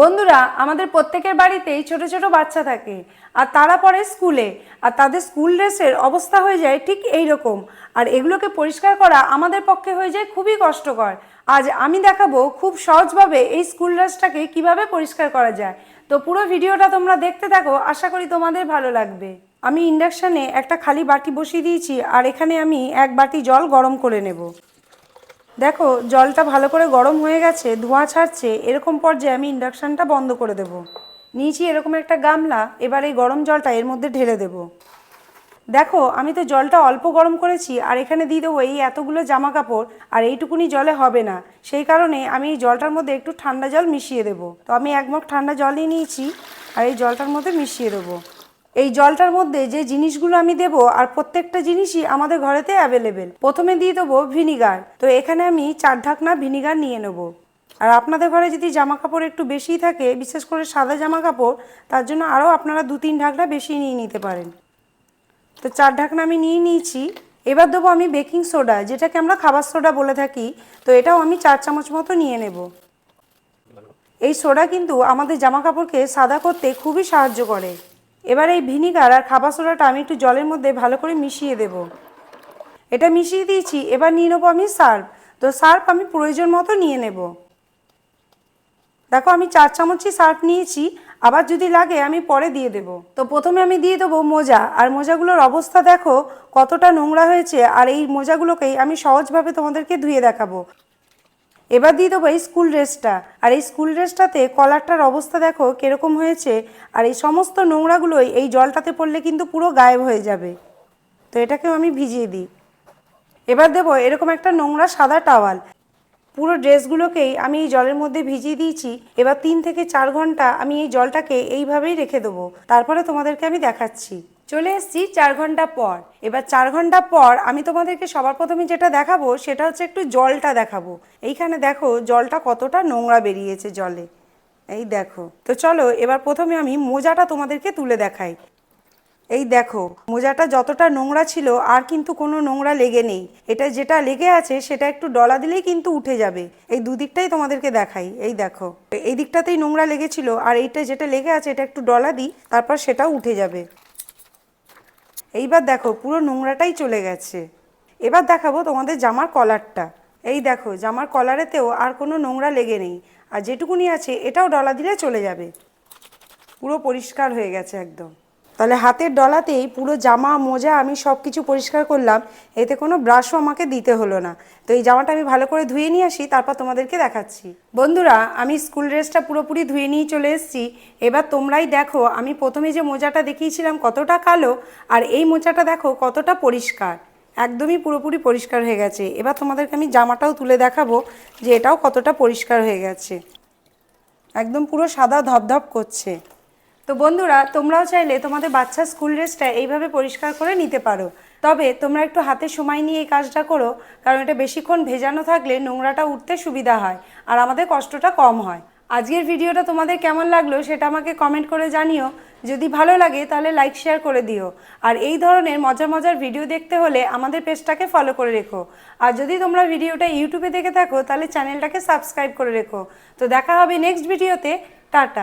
বন্ধুরা, আমাদের প্রত্যেকের বাড়িতেই ছোট ছোট বাচ্চা থাকে, আর তারা পড়ে স্কুলে, আর তাদের স্কুল ড্রেসের অবস্থা হয়ে যায় ঠিক এই রকম। আর এগুলোকে পরিষ্কার করা আমাদের পক্ষে হয়ে যায় খুবই কষ্টকর। আজ আমি দেখাবো খুব সহজভাবে এই স্কুল ড্রেসটাকে কীভাবে পরিষ্কার করা যায়। তো পুরো ভিডিওটা তোমরা দেখতে থাকো, আশা করি তোমাদের ভালো লাগবে। আমি ইন্ডাকশানে একটা খালি বাটি বসিয়ে দিয়েছি, আর এখানে আমি এক বাটি জল গরম করে নেব। দেখো, জলটা ভালো করে গরম হয়ে গেছে, ধোঁয়া ছাড়ছে, এরকম পর্যায়ে আমি ইন্ডাকশানটা বন্ধ করে দেব। নিয়েছি এরকম একটা গামলা, এবার এই গরম জলটা এর মধ্যে ঢেলে দেব। দেখো, আমি তো জলটা অল্প গরম করেছি, আর এখানে দিয়ে দেবো এই এতগুলো জামা কাপড় আর এইটুকুনি জলে হবে না। সেই কারণে আমি এই জলটার মধ্যে একটু ঠান্ডা জল মিশিয়ে দেবো। তো আমি এক মগ ঠান্ডা জলই নিয়েছি, আর এই জলটার মধ্যে মিশিয়ে দেবো। এই জলটার মধ্যে যে জিনিসগুলো আমি দেবো আর প্রত্যেকটা জিনিসই আমাদের ঘরেতে অ্যাভেলেবেল প্রথমে দিয়ে দেবো ভিনিগার তো এখানে আমি চার ঢাকনা ভিনিগার নিয়ে নেব। আর আপনাদের ঘরে যদি জামা কাপড় একটু বেশি থাকে, বিশেষ করে সাদা জামা কাপড় তার জন্য আরও আপনারা দু তিন ঢাকনা বেশি নিয়ে নিতে পারেন। তো চার ঢাকনা আমি নিয়ে নিয়েছি। এবার দেবো আমি বেকিং সোডা যেটাকে আমরা খাবার সোডা বলে থাকি। তো এটাও আমি চার চামচ মতো নিয়ে নেব। এই সোডা কিন্তু আমাদের জামা কাপড়কে সাদা করতে খুবই সাহায্য করে। এবার এই ভিনিগার আর খাবার সোডাটা আমি একটু জলের মধ্যে ভালো করে মিশিয়ে দেব। এটা মিশিয়ে দিয়েছি, এবার নিয়ে নেব আমি সার্ফ। তো সার্ফ আমি প্রয়োজন মতো নিয়ে নেব। দেখো আমি চার চামচই সার্ফ নিয়েছি, আবার যদি লাগে আমি পরে দিয়ে দেব। তো প্রথমে আমি দিয়ে দেবো মোজা, আর মোজাগুলোর অবস্থা দেখো কতটা নোংরা হয়েছে, আর এই মোজাগুলোকেই আমি সহজভাবে তোমাদেরকে ধুয়ে দেখাবো। এবার দিয়ে দেবো এই স্কুল ড্রেসটা আর এই স্কুল ড্রেসটাতে কলারটার অবস্থা দেখো কীরকম হয়েছে। আর এই সমস্ত নোংরাগুলোই এই জলটাতে পড়লে কিন্তু পুরো গায়েব হয়ে যাবে। তো এটাকেও আমি ভিজিয়ে দিই। এবার দেবো এরকম একটা নোংরা সাদা টাওয়াল পুরো ড্রেসগুলোকেই আমি এই জলের মধ্যে ভিজিয়ে দিয়েছি। এবার তিন থেকে চার ঘণ্টা আমি এই জলটাকে এইভাবেই রেখে দেবো। তারপরে তোমাদেরকে আমি দেখাচ্ছি। চলে এসেছি চার ঘণ্টা পর। এবার চার ঘণ্টা পর আমি তোমাদেরকে সবার প্রথমে যেটা দেখাবো, সেটা হচ্ছে একটু জলটা দেখাবো। এইখানে দেখো জলটা কতটা নোংরা বেরিয়েছে জলে। এই দেখো। তো চলো এবার প্রথমে আমি মোজাটা তোমাদেরকে তুলে দেখাই। এই দেখো, মোজাটা যতটা নোংরা ছিল, আর কিন্তু কোনো নোংরা লেগে নেই। এটা যেটা লেগে আছে, সেটা একটু ডলা দিলেই কিন্তু উঠে যাবে। এই দুদিকটাই তোমাদেরকে দেখাই। এই দেখো, এই দিকটাতেই নোংরা লেগেছিল, আর এইটা যেটা লেগে আছে, এটা একটু ডলা দিই, তারপর সেটাও উঠে যাবে। এইবার দেখো, পুরো নোংরাটাই চলে গেছে। এবার দেখাবো তোমাদের জামার কলারটা এই দেখো, জামার কলারেতেও আর কোনো নোংরা লেগে নেই। আর যেটুকুনি আছে, এটাও ডলা দিলে চলে যাবে। পুরো পরিষ্কার হয়ে গেছে একদম। তাহলে হাতের ডলাতেই পুরো জামা, মোজা আমি সব কিছু পরিষ্কার করলাম, এতে কোনো ব্রাশও আমাকে দিতে হলো না। তো এই জামাটা আমি ভালো করে ধুয়ে নিয়ে আসি, তারপর তোমাদেরকে দেখাচ্ছি। বন্ধুরা, আমি স্কুল ড্রেসটা পুরোপুরি ধুয়ে নিয়ে চলে এসেছি। এবার তোমরাই দেখো, আমি প্রথমে যে মোজাটা দেখিয়েছিলাম কতটা কালো, আর এই মোজাটা দেখো কতটা পরিষ্কার। একদমই পুরোপুরি পরিষ্কার হয়ে গেছে। এবার তোমাদেরকে আমি জামাটাও তুলে দেখাবো যে এটাও কতটা পরিষ্কার হয়ে গেছে। একদম পুরো সাদা ধপধপ করছে। তো বন্ধুরা, তোমরাও চাইলে তোমাদের বাচ্চার স্কুল ড্রেসটা এইভাবে পরিষ্কার করে নিতে পারো। তবে তোমরা একটু হাতে সময় নিয়ে এই কাজটা করো, কারণ এটা বেশিক্ষণ ভেজানো থাকলে নোংরাটা উঠতে সুবিধা হয় আর আমাদের কষ্টটা কম হয়। আজকের ভিডিওটা তোমাদের কেমন লাগল সেটা আমাকে কমেন্ট করে জানিও। যদি ভালো লাগে তাহলে লাইক শেয়ার করে দিও। আর এই ধরনের মজার মজার ভিডিও দেখতে হলে আমাদের পেজটাকে ফলো করে রেখো। আর যদি তোমরা ভিডিওটা ইউটিউবে দেখে থাকো তাহলে চ্যানেলটাকে সাবস্ক্রাইব করে রেখো। তো দেখা হবে নেক্সট ভিডিওতে টাটা।